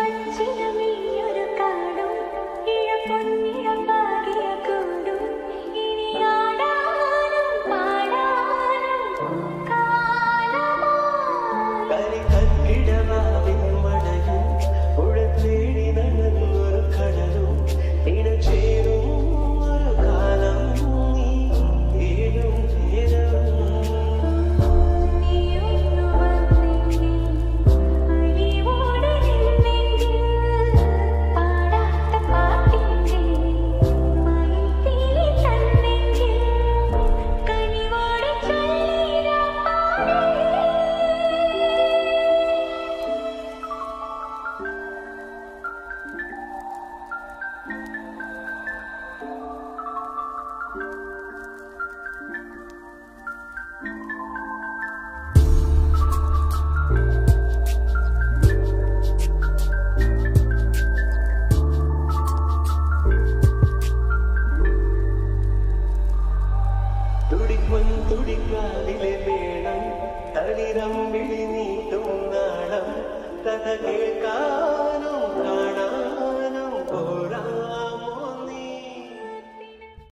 patinha me തുടിപ്പും തുടിക്കാതിലെ വേണം തളിരം വിളി നീട്ടും നാളം. കഥ കേൾക്കാം.